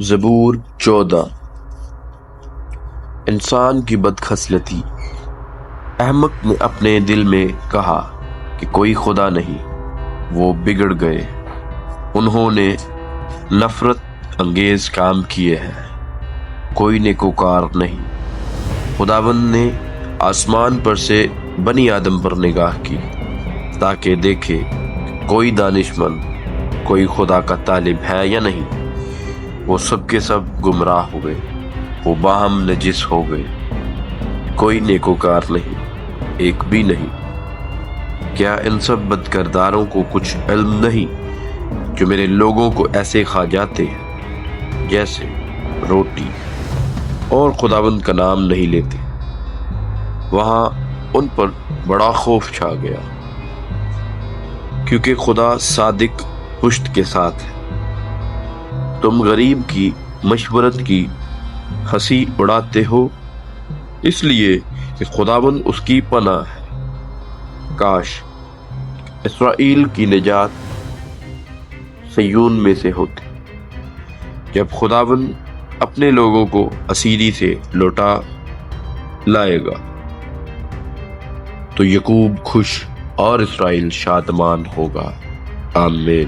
زبور چودہ۔ انسان کی بدخصلتی۔ احمق نے اپنے دل میں کہا کہ کوئی خدا نہیں، وہ بگڑ گئے۔ انہوں نے نفرت انگیز کام کیے ہیں۔ کوئی نیکوکار نہیں۔ خداوند نے آسمان پر سے بنی آدم پر نگاہ کی تاکہ دیکھے کوئی دانش مند کوئی خدا کا طالب ہے یا نہیں۔ وہ سب کے سب گمراہ ہو گئے۔ وہ باہم نجس ہو گئے۔ کوئی نیکوکار نہیں، ایک بھی نہیں۔ کیا ان سب بد کرداروں کو کچھ علم نہیں جو میرے لوگوں کو ایسے کھا جاتے ہیں؟ جیسے روٹی۔ اور خداوند کا نام نہیں لیتے۔ وہاں ان پر بڑا خوف چھا گیا۔ کیونکہ خدا صادق پشت کے ساتھ ہے۔ تم غریب کی مشورت کی ہنسی اڑاتے ہو، اس لیے کہ خداون اس کی پناہ ہے۔ کاش اسرائیل کی نجات سیون میں سے ہوتی۔ جب خداون اپنے لوگوں کو اسیری سے لوٹا لائے گا، تو یقوب خوش اور اسرائیل شادمان ہوگا۔ آمین۔